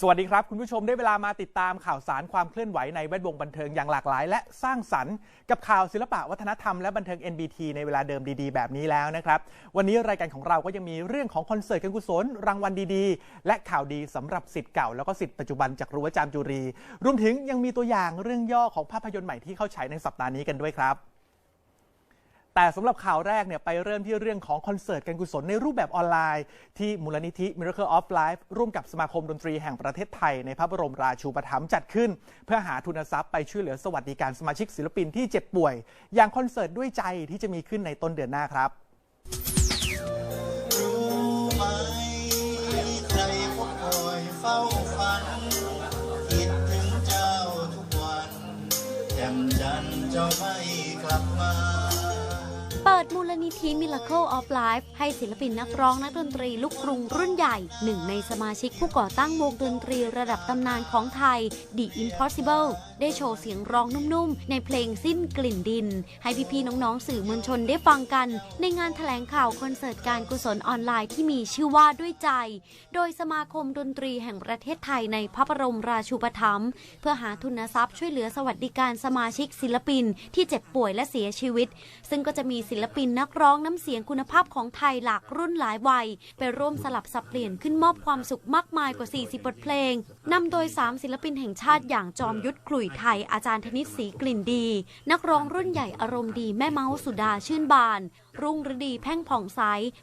สวัสดีครับ คุณผู้ชมได้เวลามาติดตามข่าวสารความเคลื่อนไหวในแวดวงบันเทิงอย่างหลากหลาย และสร้างสรรค์กับข่าวศิลปะวัฒนธรรมและบันเทิง NBT ในเวลาเดิมดีๆ แบบนี้แล้วนะครับ วันนี้รายการของเราก็ยังมีเรื่องของคอนเสิร์ตการกุศลรางวัลดีๆ และข่าวดีสำหรับสิทธิ์เก่า แล้วก็สิทธิ์ปัจจุบันจากรั้วจามจุรี รวมถึงยังมีตัวอย่างเรื่องย่อของภาพยนตร์ใหม่ที่เข้าฉายในสัปดาห์นี้กันด้วยครับ แต่สำหรับข่าวแรกเนี่ยไปเริ่มที่เรื่องของคอนเสิร์ตการกุศลในรูปแบบออนไลน์ ที่มูลนิธิ Miracle of Life ร่วมกับสมาคมดนตรีแห่งประเทศไทย ในพระบรมราชูปถัมภ์จัดขึ้น เพื่อหาทุนทรัพย์ไปช่วยเหลือสวัสดิการสมาชิกศิลปินที่เจ็บป่วย อย่างคอนเสิร์ตด้วยใจที่จะมีขึ้นในต้นเดือนหน้าครับเจ้าไม่ ปิดมูลนิธิ Miracle of Life ให้ศิลปินนักร้องนักดนตรีลูกกรุงรุ่นใหญ่ หนึ่งในสมาชิกผู้ก่อตั้งวงดนตรีระดับตำนานของไทย The Impossible ได้โชว์เสียงร้องนุ่มๆ ในเพลงสิ้นกลิ่นดิน ให้พี่ๆน้องๆสื่อมวลชนได้ฟังกัน ในงานแถลงข่าวคอนเสิร์ตการกุศลออนไลน์ที่มีชื่อว่าด้วยใจ โดยสมาคมดนตรีแห่งประเทศไทยในพระบรมราชูปถัมภ์เพื่อหาทุนทรัพย์ช่วยเหลือสวัสดิการสมาชิกศิลปินที่เจ็บป่วยและเสียชีวิต ซึ่งก็จะมีศิลปินนักร้องน้ำเสียงคุณภาพของไทยหลากรุ่นหลายวัย ไปร่วมสลับสับเปลี่ยนขึ้นมอบความสุขมากมายกว่า 40 บทเพลงนำโดย 3 ศิลปินแห่งชาติอย่างจอมยุทธขลุ่ยไทยอาจารย์ธนิตศรีกลิ่นดี นักร้องรุ่นใหญ่อารมณ์ดีแม่เมาสุดาชื่นบาน รุ่งฤดีแพ่งผ่องใส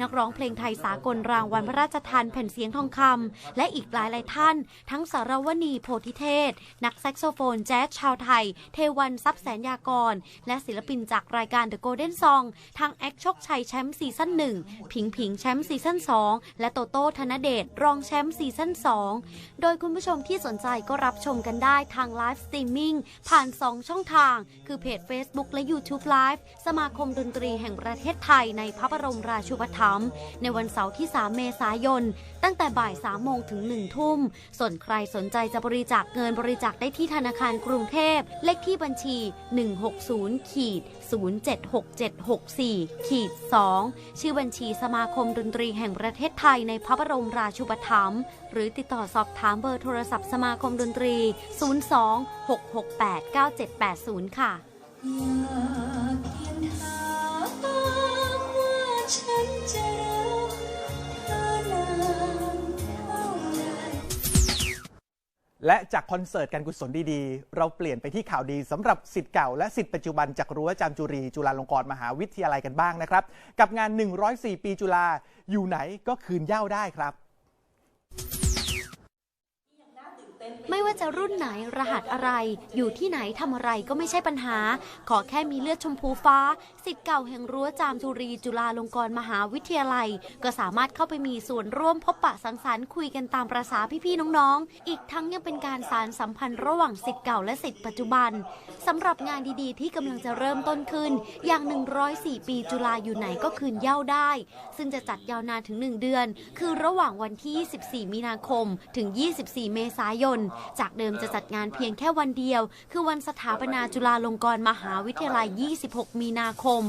นักร้องเพลงไทยสากลรางวัลพระราชทานแผ่นเสียงทองคำและอีกหลายหลายท่าน ทั้งสารวณีโพธิเทศ นักแซกโซโฟนแจ๊สชาวไทย เทวันทรัพย์แสนยากร และศิลปินจากรายการ The Golden Song ทั้งแอคโชคชัยแชมป์ซีซั่น1ผิงผิงแชมป์ซีซั่น2และโตโต้ธนเดชรองแชมป์ซีซั่น2โดยคุณผู้ชมที่สนใจก็รับชมกันได้ทางไลฟ์สตรีมมิ่งผ่าน 2 ช่องทาง คือเพจ Facebook และ YouTube Live สมาคมดนตรีแห่งประเทศไทยในพระบรมราชูปถัมภ์ในวันเสาร์ที่ 3 เมษายน ตั้งแต่บ่าย 3 โมงถึง 1 ทุ่ม ส่วนใครสนใจจะบริจาคเงินบริจาคได้ที่ธนาคารกรุงเทพ เลขที่บัญชี 160ขีด076764ขีด2ชื่อบัญชีสมาคมดนตรีแห่งประเทศไทยในพระบรมราชูปถัมภ์หรือติดต่อสอบถามเบอร์โทรศัพท์สมาคมดนตรี 02-668-9780 ค่ะ ฉันจะรักเธอนานเท่าไหร่และจากคอนเสิร์ตการกุศลดีๆ เราเปลี่ยนไปที่ข่าวดีสำหรับสิทธิ์เก่าและสิทธิ์ปัจจุบันจากรั้วจามจุรีจุฬาลงกรณ์มหาวิทยาลัยกันบ้างนะครับ กับงาน 104 ปีจุฬาอยู่ไหนก็คืนเหย้าได้ครับ ไม่ว่าจะรุ่นไหนรหัสอะไร อยู่ที่ไหนทำอะไรก็ไม่ใช่ปัญหา ขอแค่มีเลือดชมพูฟ้าสิทธิ์เก่าแห่งรั้วจามจุรีจุฬาลงกรณ์มหาวิทยาลัย ก็สามารถเข้าไปมีส่วนร่วมพบปะสังสรรค์คุยกันตามประษาพี่ๆน้องๆ อีกทั้งยังเป็นการสารสัมพันธ์ระหว่างสิทธิ์เก่าและสิทธิ์ปัจจุบันสำหรับงานดีๆ ที่กำลังจะเริ่มต้นขึ้น อย่าง 104 ปีจุฬาอยู่ไหนก็คืนเย้าได้ ซึ่งจะจัดยาวนานถึง 1 เดือน คือระหว่างวันที่24มีนาคม ถึง 24 เมษายนจากเดิมจะจัดงานเพียงแค่วันเดียว คือวันสถาปนาจุฬาลงกรณ์มหาวิทยาลัย 26 มีนาคม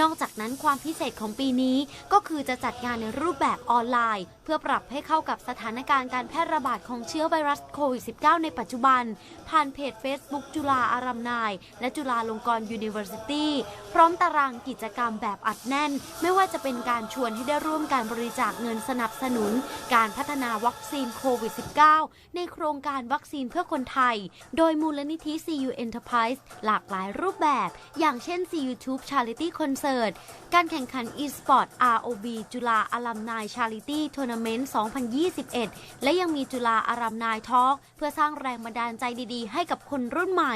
นอกจากนั้นความพิเศษของปีนี้ก็คือจะจัดงานในรูปแบบออนไลน์ เพื่อปรับให้เข้ากับสถานการณ์การแพร่ระบาดของเชื้อไวรัสโควิด -19 ในปัจจุบัน ผ่านเพจ Facebook จุฬาอารัมนาย และจุฬาลงกรณ์ University พร้อมตารางกิจกรรมแบบอัดแน่น ไม่ว่าจะเป็นการชวนให้ได้ร่วมการบริจาคเงินสนับสนุน การพัฒนาวัคซีนโควิด -19 ในโครงการการวัคซีนเพื่อคนไทย โดยมูลนิธิ CU Enterprise หลากหลายรูปแบบ อย่างเช่น CU Tube Charity Concert การแข่งขัน e-sport ROB จุฬาอารัมนาย Charity Tournament 2021 และยังมีจุฬาอารัมนายทอล์กเพื่อสร้างแรงบันดาลใจดีๆ ให้กับคนรุ่นใหม่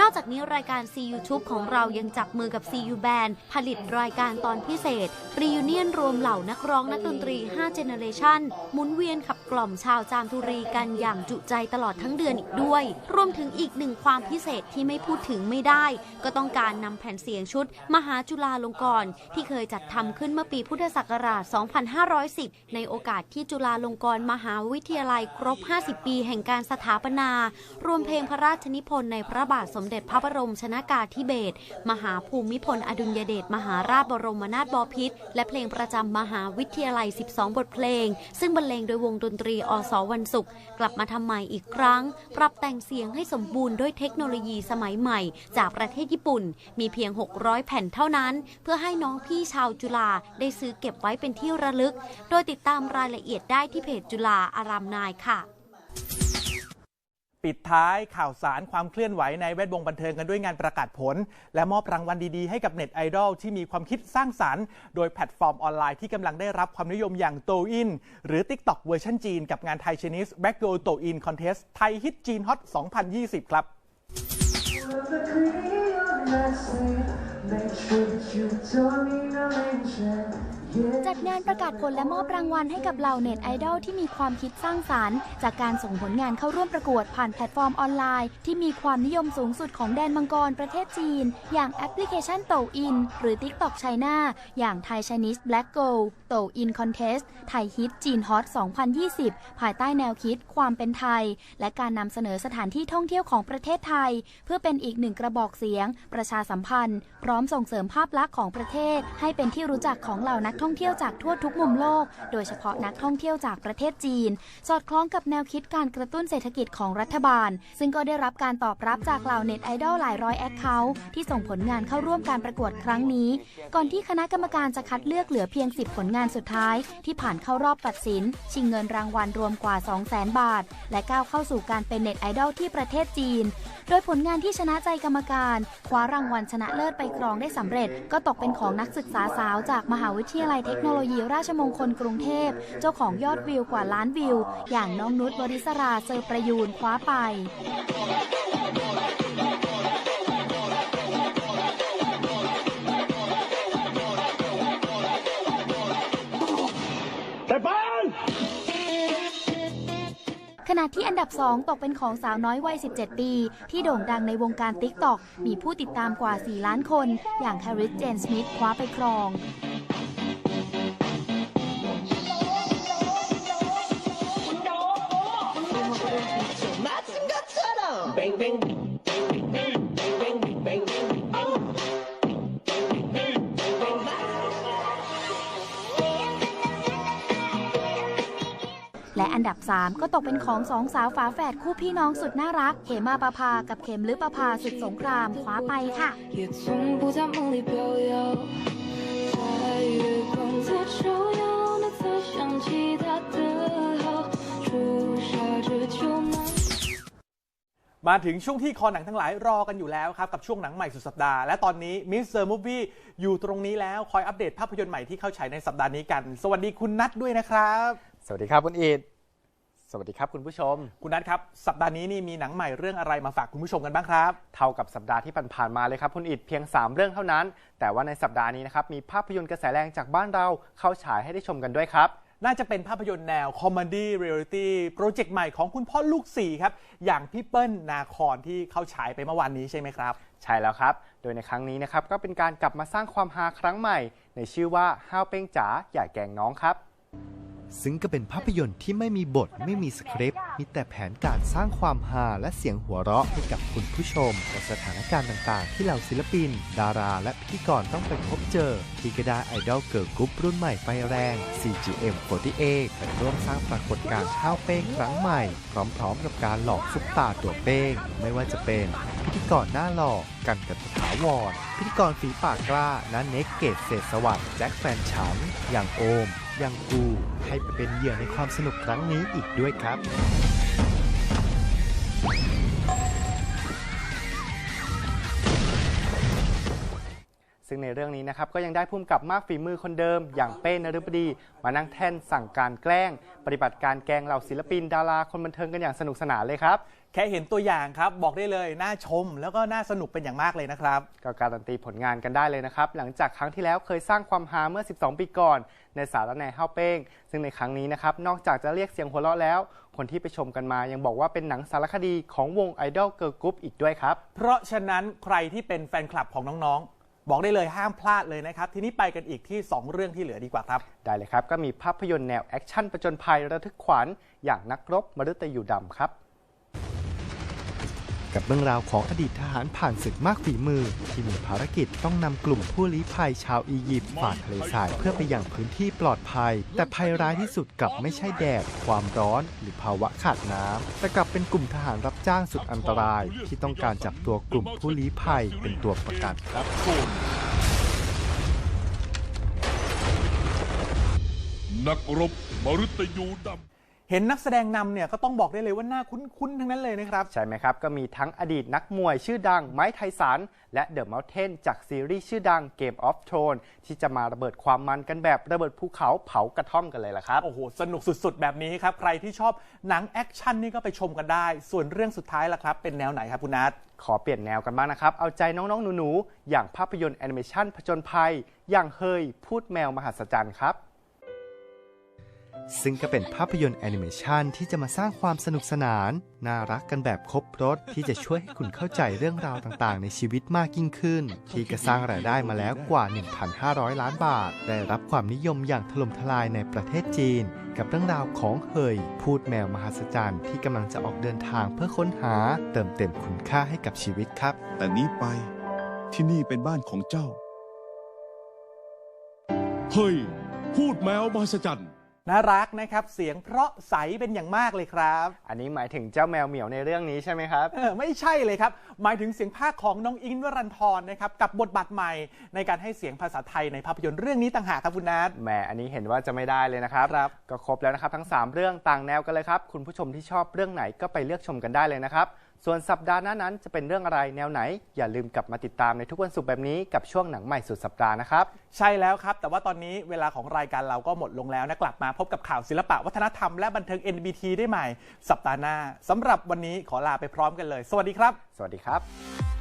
นอกจากนี้รายการ CU Tube ของเรายังจับมือกับ CU Band ผลิตรายการตอนพิเศษ รีวิเนียนรวมเหล่านักร้องนักดนตรี5 Generation หมุนเวียนขับกล่อมชาวจามทุรีกันอย่างจุใจตลอดทั้งเดือนอีกด้วย รวมถึงอีกหนึ่งความพิเศษที่ไม่พูดถึงไม่ได้ ก็ต้องการนำแผ่นเสียงชุด มหาจุฬาลงกรณ์ที่เคยจัดทำขึ้นเมื่อปีพุทธศักราช 2510 ในโอกาสที่จุฬาลงกรณ์มหาวิทยาลัยครบ 50 ปีแห่งการสถาปนา รวมเพลงพระราชนิพนธ์ในพระบาทสมเด็จพระบรมชนากาธิเบศรมหาภูมิพลอดุลยเดชมหาราชบรมนาถบพิตรและเพลงประจำมหาวิทยาลัย 12 บทเพลง ซึ่งบรรเลงโดยวงดนตรีอสวันศุกร์กลับมาทำใหม่อีกครั้ง ปรับแต่งเสียงให้สมบูรณ์ด้วยเทคโนโลยีสมัยใหม่ จากประเทศญี่ปุ่น มีเพียง 600 แผ่นเท่านั้น เพื่อให้น้องพี่ชาวจุฬาได้ซื้อเก็บไว้เป็นที่ระลึก โดยติดตามรายละเอียดได้ที่เพจจุฬาอารามนายค่ะ ปิดท้ายข่าวสารความเคลื่อนไหวในแวดวงบันเทิงกันด้วยงานประกาศผล และมอบรางวัลดีๆให้กับเน็ตไอดอลที่มีความคิดสร้างสารรค์ โดยแพลตฟอร์มออนไลน์ที่กำลังได้รับความนิยมอย่างโตอินหรือ TikTok เวอร์ชันจีน กับงานไทยชนิสแบ็กโกโตอินคอนเทสไทยฮิตจีนฮอต 2020 ครับ Make sure that you don't need no mention. จัดงานประกาศผลและมอบรางวัลให้กับเหล่าเน็ตไอดอลที่มีความคิดสร้างสารรค์ จากการส่งผลงานเข้าร่วมประกวดผ่านแพลตฟอร์มออนไลน์ ที่มีความนิยมสูงสุดของแดนมังกรประเทศจีน อย่างแอปพลิเคชันโตอิน หรือ TikTok China อย่าง Thai Chinese Black Go โตอินคอนเทสไทยฮิตจีนฮอต 2020 ภายใต้แนวคิดความเป็นไทย และการนำเสนอสถานที่ท่องเที่ยวของประเทศไทย เพื่อเป็นอีกหนึ่งกระบอกเสียง ประชาสัมพันธ์ พร้อมส่งเสริมภาพลักษณ์ของประเทศ ให้เป็นที่รู้จักของเหล่านักท่องเที่ยวจากทั่วทุกมุมโลก โดยเฉพาะนักท่องเที่ยวจากประเทศจีน สอดคล้องกับแนวคิดการกระตุ้นเศรษฐกิจของรัฐบาล ซึ่งก็ได้รับการตอบรับจากเหล่าเน็ตไอดอลหลายร้อยแอคเคาท์ที่ส่งผลงานเข้าร่วมการประกวดครั้งนี้ ก่อนที่คณะกรรมการจะคัดเลือกเหลือเพียง 10 ผลงานสุดท้าย ที่ผ่านเข้ารอบตัดสิน ชิงเงินรางวัลรวมกว่า 200,000 บาท และก้าวเข้าสู่การเป็นเน็ตไอดอลที่ประเทศจีน โดยผลงานที่ชนะใจกรรมการ คว้ารางวัลชนะเลิศไปครองได้สำเร็จ ก็ตกเป็นของนักศึกษาสาวจากมหาวิทยาลัยเทคโนโลยีราชมงคลกรุงเทพ เจ้าของยอดวิวกว่าล้านวิว อย่างน้องนุชวริศราเซอร์ประยูนคว้าไปขณะที่อันดับ 2 ตกเป็นของสาวน้อยวัย 17 ปี ที่โด่งดังในวงการ t ิ k t o k มีผู้ติดตามกว่า 4 ล้านคน อย่างแฮร์ริสเจนสมิธคว้าไปครอง และอันดับ 3 ก็ตกเป็นของสองสาวฝาแฝดคู่พี่น้องสุดน่ารัก เขมาประภากับเขมลือประภาสุดสงครามคว้าไปค่ะมาถึงช่วงที่คอหนังทั้งหลายรอกันอยู่แล้วครับ กับช่วงหนังใหม่สุดสัปดาห์ และตอนนี้มิสเตอร์มูฟวี่อยู่ตรงนี้แล้ว คอยอัปเดตภาพยนตร์ใหม่ที่เข้าฉายในสัปดาห์นี้กัน สวัสดีคุณนัทด้วยนะครับ สวัสดีครับคุณอีดสวัสดีครับคุณผู้ชม คุณนัทครับ สัปดาห์นี้นี่มีหนังใหม่เรื่องอะไรมาฝากคุณผู้ชมกันบ้างครับ เท่ากับสัปดาห์ที่ผ่านๆมาเลยครับคุณอีดเพียง 3 เรื่องเท่านั้น แต่ว่าในสัปดาห์นี้นะครับมีภาพยนตร์กระแสแรงจากบ้านเราเข้าฉายให้ได้ชมกันด้วยครับ น่าจะเป็นภาพยนตร์แนวคอมเมดี้เรียลิตี้โปรเจกต์ใหม่ของคุณพ่อลูกสี่ครับอย่างพี่เปิ้ลนาคอนที่เข้าฉายไปเมื่อวานนี้ใช่ไหมครับ ใช่แล้วครับ โดยในครั้งนี้นะครับก็เป็นการกลับมาสร้างความฮาครั้งใหม่ ในชื่อว่าห้าวเป้งจ๋าอย่าแกล้งน้องครับ ซึ่งก็เป็นภาพยนตร์ที่ไม่มีบทไม่มีสคริปต์มีแต่แผนการสร้างความฮาและเสียงหัวเราะให้กับคุณผู้ชมในสถานการณ์ต่างๆ ที่เหล่าศิลปิน ดารา และพิธีกรต้องไปพบเจอ ที่ก็ได้ไอดอลเกิร์ลกรุ๊ปรุ่นใหม่ไฟแรง CGM48 ไปร่วมสร้างปรากฏการณ์ข้าวเป้งครั้งใหม่ พร้อมๆ กับการหลอกซุปตาตัวเป้ง ไม่ว่าจะเป็น พิธีกรหน้าหล่อกันกันตถาวรพิธีกรฝีปากกล้านันเน็กเกตเศษสวัสดิ์แจ็คแฟนฉันอย่างโอม อย่างกูให้ไปเป็นเหยื่อในความสนุกครั้งนี้อีกด้วยครับซึ่งในเรื่องนี้นะครับก็ยังได้พุ่มกับมากฝีมือคนเดิม อย่างเป้นฤบดี มานั่งแท่นสั่งการแกล้ง ปฏิบัติการแกล้งเหล่าศิลปินดาราคนบันเทิงกันอย่างสนุกสนานเลยครับ แค่เห็นตัวอย่างครับ บอกได้เลย น่าชมแล้วก็น่าสนุกเป็นอย่างมากเลยนะครับ ก็การันตีผลงานกันได้เลยนะครับ หลังจากครั้งที่แล้วเคยสร้างความฮาเมื่อ 12 ปีก่อน ในสารแหน่เฮาเป้ง ซึ่งในครั้งนี้นะครับ นอกจากจะเรียกเสียงหัวเราะแล้ว คนที่ไปชมกันมา ยังบอกว่าเป็นหนังสารคดีของวงไอดอลเกิร์ลกรุ๊ปอีกด้วยครับ เพราะฉะนั้นใครที่เป็นแฟนคลับของน้องๆ บอกได้เลยห้ามพลาดเลยนะครับ ทีนี้ไปกันอีกที่ 2 เรื่องที่เหลือดีกว่าครับ ได้เลยครับ ก็มีภาพยนตร์แนวแอคชั่นประจนภัยระทึกขวัญอย่างนักรบมฤตยูดำครับ กับเรื่องราวของอดีตทหารผ่านศึกมากฝีมือ ที่มีภารกิจต้องนำกลุ่มผู้ลี้ภัยชาวอียิปต์ฝ่าทะเลทรายเพื่อไปยังพื้นที่ปลอดภัย แต่ภัยร้ายที่สุดกลับไม่ใช่แดด ความร้อน หรือภาวะขาดน้ำแต่กลับเป็นกลุ่มทหารรับจ้างสุดอันตราย ที่ต้องการจับตัวกลุ่มผู้ลี้ภัยเป็นตัวประกันครับนักรบมฤตยูดำ เห็นนักแสดงนำเนี่ยก็ต้องบอกได้เลยว่าน่าคุ้นๆทั้งนั้นเลยนะครับ ใช่ไหมครับ ก็มีทั้งอดีตนักมวยชื่อดังไม้ไทสันและเดอะม u ลเทนจากซีรีส์ชื่อดัง Game of Thrones ที่จะมาระเบิดความมันกันแบบระเบิดภูเขาเผากระท่อมกันเลยล่ะครับ โอ้โห สนุกสุดๆ แบบนี้ครับ ใครที่ชอบหนังแอคชั่นนี่ก็ไปชมกันได้ ส่วนเรื่องสุดท้ายล่ะครับ เป็นแนวไหนครับคุณนัทขอเปลี่ยนแนวกันบ้างนะครับ เอาใจน้องๆหนูๆอย่างภาพยนตร์แอนิเมชันผจญภัย อย่างเฮยพูดแมวมหัศจรรย์ครับ ซึ่งก็เป็นภาพยนตร์แอนิเมชันที่จะมาสร้างความสนุกสนาน น่ารักกันแบบครบรถที่จะช่วยให้คุณเข้าใจเรื่องราวต่างๆ ในชีวิตมากยิ่งขึ้น ที่ก็สร้างรายได้มาแล้วกว่า 1,500 ล้านบาท ได้รับความนิยมอย่างถล่มทลายในประเทศจีน กับเรื่องราวของเฮย พูดแมวมหัศจรรย์ที่กำลังจะออกเดินทางเพื่อค้นหา เติมเต็มคุณค่าให้กับชีวิตครับ แต่นี้ไปที่นี่เป็นบ้านของเจ้า เฮ้ย พูดแมวมหัศจรรย์ น่ารักนะครับ เสียงเพราะใสเป็นอย่างมากเลยครับ อันนี้หมายถึงเจ้าแมวเหมียวในเรื่องนี้ใช่ไหมครับ เออไม่ใช่เลยครับ หมายถึงเสียงภาคของน้องอิงค์วรันทรนะครับ กับบทบาทใหม่ในการให้เสียงภาษาไทยในภาพยนตร์เรื่องนี้ต่างหากครับคุณนัทแหมอันนี้เห็นว่าจะไม่ได้เลยนะครับครับก็ครบแล้วนะครับทั้ง 3 เรื่องต่างแนวกันเลยครับคุณผู้ชมที่ชอบเรื่องไหนก็ไปเลือกชมกันได้เลยนะครับ ส่วนสัปดาห์หน้านั้นจะเป็นเรื่องอะไรแนวไหน อย่าลืมกลับมาติดตามในทุกวันศุกร์แบบนี้กับช่วงหนังใหม่สุดสัปดาห์นะครับ ใช่แล้วครับ แต่ว่าตอนนี้เวลาของรายการเราก็หมดลงแล้วนะกลับมาพบกับข่าวศิลปะวัฒนธรรมและบันเทิง NBT ได้ใหม่ สัปดาห์หน้าสำหรับวันนี้ขอลาไปพร้อมกันเลย สวัสดีครับ สวัสดีครับ